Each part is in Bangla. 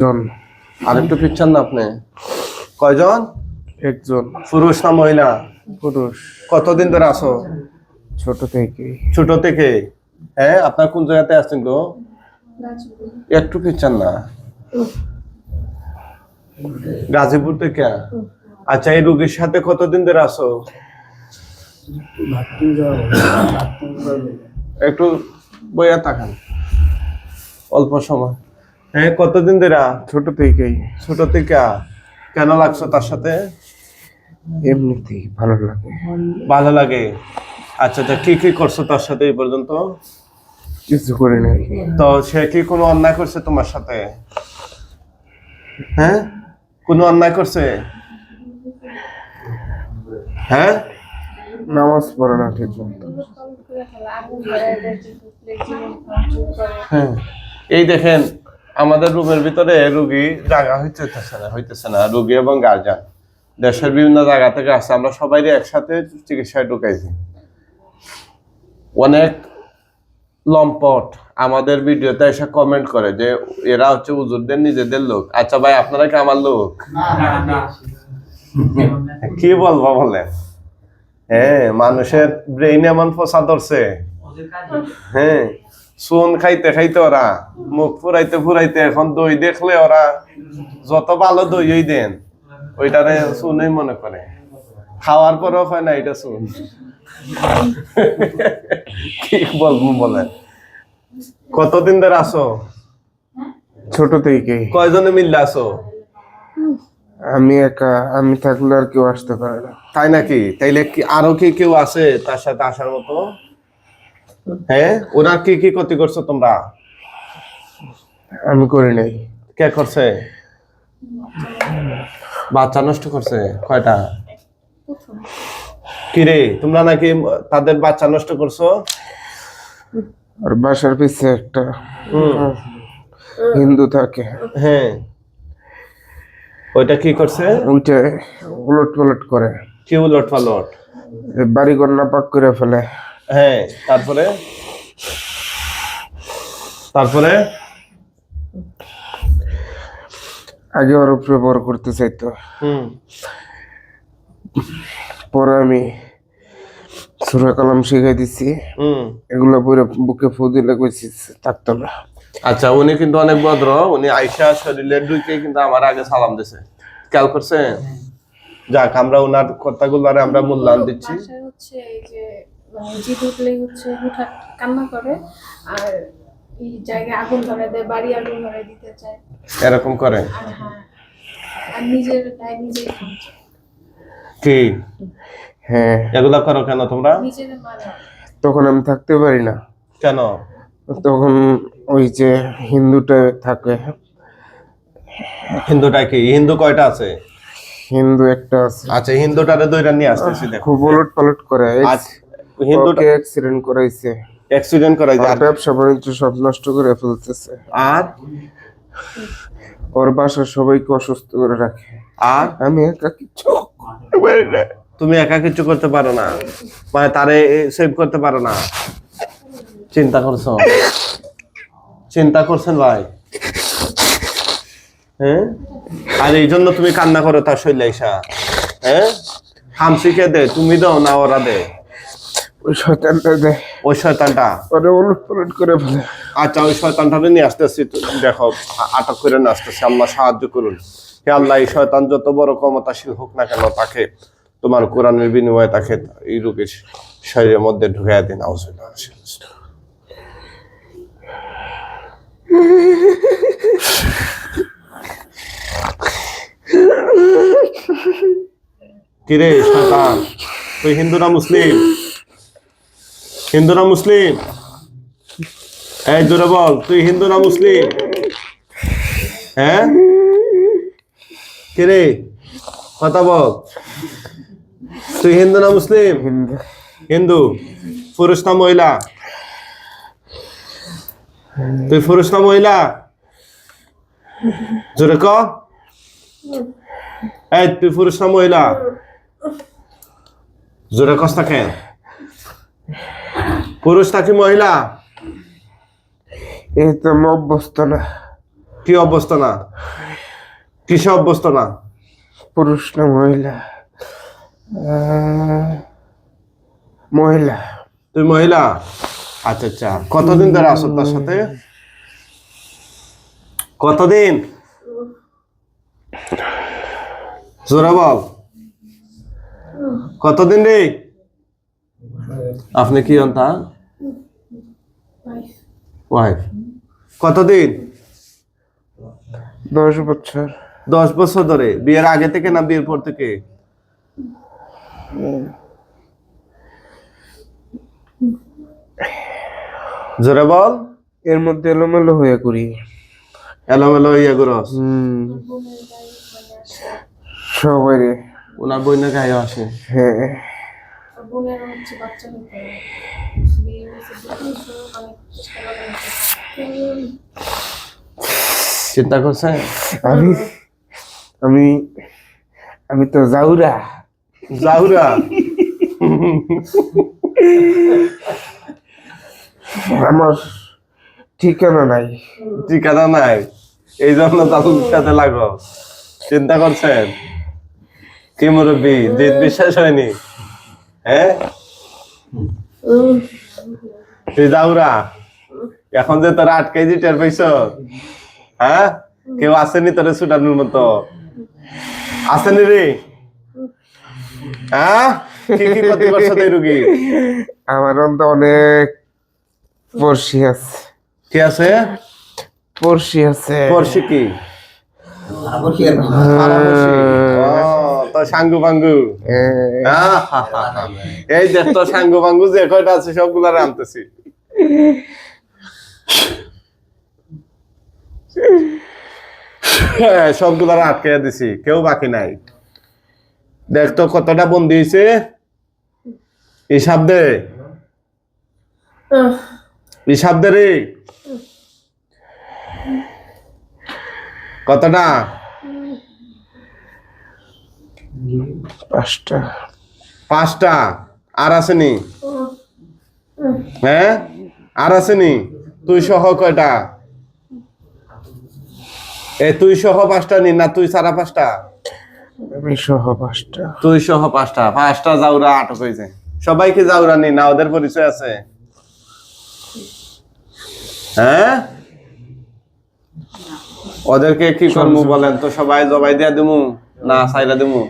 জন আর একটু পিচ্ছান না আপনি? কয়জন? একজন। পুরুষ না মহিলা? পুরুষ। কতদিন ধরে আসো ছোট থেকে। ছোট থেকে? হ্যাঁ আপনার কোন জায়গাতে আসছেন গো? একটু পিচ্ছান না? গাজীপুর থেকে? আচ্ছা এই রুগীর সাথে কতদিন ধরে আসো একটু বইয়া তাকান। অল্প সময়। হ্যাঁ কতদিন ধরে? ছোট থেকেই ছোট থেকে। কেন লাগছো তার সাথে? এমনিতেই ভালো লাগে। ভালো লাগে। আচ্ছা আচ্ছা কি কি করছ তার সাথে এই পর্যন্ত? কিছু করি নাই। তো সে কি কোনো অন্যায় করছে তোমার সাথে? হ্যাঁ? কোনো অন্যায় করছে? হ্যাঁ? নামাজ পড়ে না ঠিক হ্যাঁ। এই দেখেন আমাদের রুমের ভিতরে রুগী জায়গা হইতেছে না হইতেছে না রুগী এবং গার্জিয়ান। দেশের বিভিন্ন জায়গা থেকে আসছে আমরা সবাই একসাথে চিকিৎসায় ঢুকাইছি অনেক লম্পট আমাদের ভিডিওতে এসে কমেন্ট করে যে এরা হচ্ছে উজুরদের নিজেদের লোক। আচ্ছা ভাই আপনারা কি আমার লোক? কি বলব বলে হ্যাঁ মানুষের ব্রেইন এমন ফসা ধরছে। হ্যাঁ। চুন খাইতে খাইতে ওরা মুখ ফুরাইতে ফুরাইতে এখন দই দেখলে ওরা যত ভালো দই ওই দেন। ওইটারে চুনই মনে করে। খাওয়ার পরেও হয় না এটা চুন। কি বলব বলেন? কতদিন ধরে আসো? ছোট থেকে। কয়জনে মিললে আসো? আমি একা আমি থাকলে আর কেউ আসতে পারে না। তাই নাকি? তাইলে কি আরও কি কেউ আছে তার সাথে আসার মতো? হ্যাঁ? ওরা কি কি ক্ষতি করছ তোমরা? আমি করি নাই। কে করছে? বাচ্চা নষ্ট করছে? কয়টা? কিরে তোমরা নাকি তাদের বাচ্চা নষ্ট করছ? আর বাসার পিছে একটা হিন্দু থাকে। হ্যাঁ। ওইটা কি করছে? ওইটা উলট পালট করে। কি উলট পালট বাড়ি ঘর না পাক করে ফেলে। হ্যাঁ তারপরে? তারপরে? আগে ওর উপরে বড় করতে চাইতো। হুম। পরে আমি সুরা কালাম শিখাই দিছি। হুম। এগুলো পরে বুকে ফু দিলে কইছি থাকতো না। আচ্ছা উনি কিন্তু অনেক ভদ্র। উনি আইসা শরীরের ঢুকে কিন্তু আমার আগে সালাম দিছে। খেয়াল করছেন? যাক আমরা ওনার কথাগুলো আমরা মূল্যায়ন দিচ্ছি। হচ্ছে এই যে জিদ উঠলেই হচ্ছে হুঠাৎ কান্না করে আর এই জায়গায় আগুন ধরে দেয় বাড়ি আগুন ধরে দিতে চায়। এরকম করে? আর হ্যাঁ আর নিজের নিজেই খাচ্ছে কি? হ্যাঁ। এগুলা করো কেন তোমরা? নিজের তখন আমি থাকতে পারি না। কেন? তখন ওই যে হিন্দুটা থাকে। হিন্দুটা কি? হিন্দু কয়টা আছে? হিন্দু একটা আছে। আচ্ছা হিন্দুটারে দইরা নিয়ে আসতেছি দেখো। খুব উলট পালট করে। আজ হিন্দুটা অ্যাক্সিডেন্ট করাইছে। অ্যাক্সিডেন্ট করাইছে। আর ব্যবসা বাণিজ্য সব নষ্ট করে ফেলতেছে। আর? ওর বাসা সবাইকে অসুস্থ করে রাখে। আর? আমি একা কিছু তুমি একা কিছু করতে পারো না। মানে তারে সেভ করতে পারো না। চিন্তা করছ? চিন্তা করছেন ভাই? হ্যাঁ? আর এই জন্য তুমি কান্না করো তার শৈল আইসা হ্যাঁ? হামসিকে দে তুমি দাও না ওরা দে। ওই শয়তানটা দেয় ওই শয়তানটা? উলট পালট করে ফেলে। আচ্ছা ওই শয়তানটারে নিয়ে আসতেছি। দেখো আটক করে নিয়ে আসতেছি। আল্লাহ সাহায্য করুন। হে আল্লাহ এই শয়তান যত বড় ক্ষমতাশীল হোক না কেন তাকে তোমার কোরআনের বিনিময়ে তাকে এই রোগের শরীরের মধ্যে ঢুকাইয়া দিন। কিরে শয়তান? তুই হিন্দু না মুসলিম? হিন্দু না মুসলিম? এই জোরে বল তুই হিন্দু না মুসলিম? হ্যাঁ? কিরে? কথা বল। তুই হিন্দু না মুসলিম? হিন্দু। পুরুষ না মহিলা? তুই পুরুষ না মহিলা? জোরে ক। এই তুই পুরুষ না মহিলা? জোরে কস না কেন? পুরুষ নাকি মহিলা? এই তো অভ্যস্ত না। কি অবস্থা না? কিসে অভ্যস্ত না? পুরুষ না মহিলা? মহিলা। তুই মহিলা? আচ্ছা আচ্ছা। কতদিন ধরে আসো তার সাথে? কতদিন? জোরা বল। কতদিন রে? আপনি কি হন তা? ওয়াইফ কতদিন? দশ বছর। দশ বছর ধরে। বিয়ের আগে থেকে না বিয়ের পর থেকে? জোরে বল। এর মধ্যে এলোমেলো হয়ে করি। এলোমেলো ইয়ে করস সবাই রে ওনার বইনের গায়ে আসে। হ্যাঁ। বোনের হচ্ছে বাচ্চা হতে হবে বিয়ে হয়েছে অনেক চিন্তা করছেন আমি আমি আমি তো জাউরা। জাহুরা আমার ঠিকানা নাই। ঠিকানা নাই। এই জন্য তাদের সাথে লাগো। চিন্তা করছেন? কি মুরব্বী? দিন বিশ্বাস হয়নি? হ্যাঁ? তুই যাওরা এখন যে তোরা আট কেজি টের পাইছ হ্যাঁ? কেউ আসেনি তোরা ছুটানোর মতো। আসেনি রে? হ্যাঁ? কি কি ক্ষতি করছ তুই রুগী? আমার অন্ত অনেক পড়শি আছে। কি আছে? পড়শি আছে। পড়শি কি। সাঙ্গু পাঙ্গু এই দেখ তো সাঙ্গু পাঙ্গু যে কয়টা আছে সবগুলা আনতেছি। হ্যাঁ, সবগুলা আটকে দিছি। কেউ বাকি নাই। দেখ তো কতটা বন্দি হয়েছে হিসাব দে। হিসাব দে রে। কতটা? পাঁচটা। পাঁচটা। আর আসেনি? হ্যাঁ? আর আসেনি? তুই সহ কয়টা? এ তুই সহ পাঁচটা নি না তুই সারা পাঁচটা? আমি সহ পাঁচটা। তুই সহ পাঁচটা। পাঁচটা জাউরা আটক হয়েছে। সবাইকে জাউরা নি না ওদের পরিচয় আছে? হ্যাঁ? ওদেরকে কি করব বলেন তো? সবাই জবাই দিয়া দিমু। না সাইলা দিমু।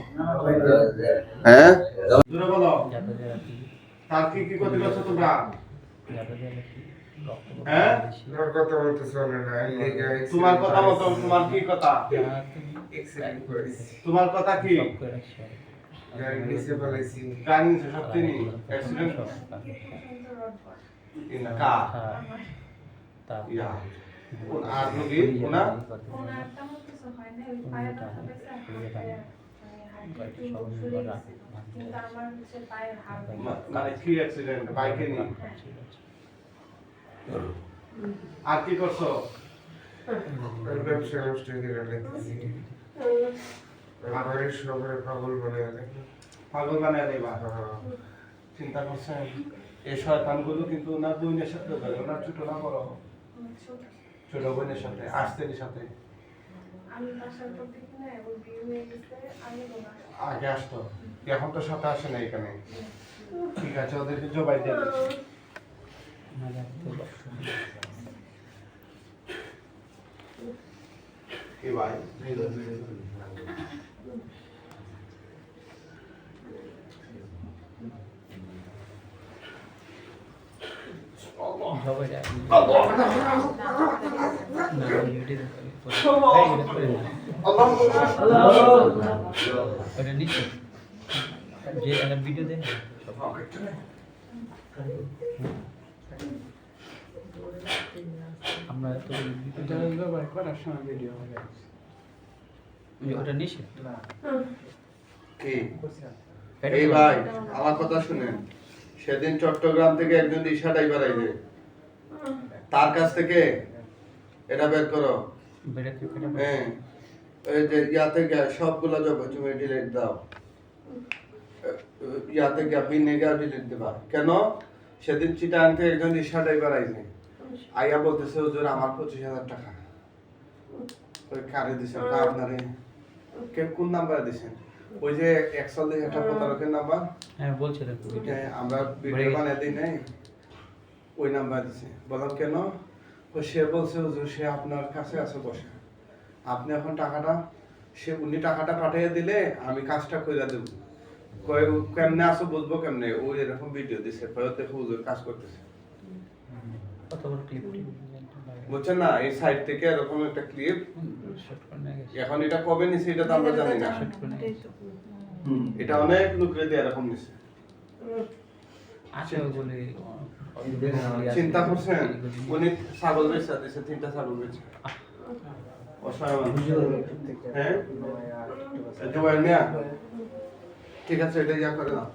হ্যাঁ? তার কি কি তোমরা? হ্যাঁ? তোমার কথা মতো তোমার কি কথা? তোমার কথা কি? গাড়ি আর রোগী কোনা? ওনার মানে কি অ্যাক্সিডেন্ট বাইকে নি আর কি করছ? পাগল বানায় দেবা। চিন্তা করছেন? এই শয়তানগুলো কিন্তু ওনার বোনের সাথে ওনার ছোট না বড়। ছোট। বোনের সাথে আসতেনি সাথে আগে আসতো এখন তো সাথে আসে না এখানে ঠিক আছে ওদেরকে জবাই দিয়ে দিচ্ছি। কি ভাই যে একটা ভিডিও ভাই আমার কথা সেদিন চট্টগ্রাম থেকে একজন রিক্সা ড্রাইভার আইবে তার কাছ থেকে এটা বের করো। হ্যাঁ। এই যে ইয়া থেকে সবগুলো জব তুমি ডিলিট দাও। ইয়া থেকে ভিনেগার ডিলিট দেবা। কেন? সেদিন চিটাং থেকে একজন রিক্সা ড্রাইভার আইছে। আইয়া বলতেছে হুজুর আমার পঁচিশ হাজার টাকা। ওই কারে দিছেন আপনারে। কে কোন নাম্বারে দিছেন ওই যে একচল্লিশ একটা প্রতারকের নাম্বার হ্যাঁ বলছিলেন তো আমরা ভিডিও বানিয়ে দিই নাই। ওই নাম্বার দিছে। বললাম কেন? তো সে বলছে হুজুর সে আপনার কাছে আছে বসে আপনি এখন টাকাটা সে উনি টাকাটা পাঠিয়ে দিলে আমি কাজটা করে দেব। কেমনে আসো বুঝব কেমনে? ও এরকম ভিডিও দিছে। কয় দেখো হুজুর কাজ করতেছে। বুঝছেন না এই সাইড থেকে এরকম একটা ক্লিপ এখন এটা কবে নিছে এটা তো আমরা জানি না। এটা অনেক লোকের দিয়ে এরকম নিছে। আছে ওগুলি চিন্তা করছেন? উনি ছাগল বেচা দিছে তিনটা ছাগল বেচা। হ্যাঁ? ঠিক আছে এটা ইয়া করে দাও।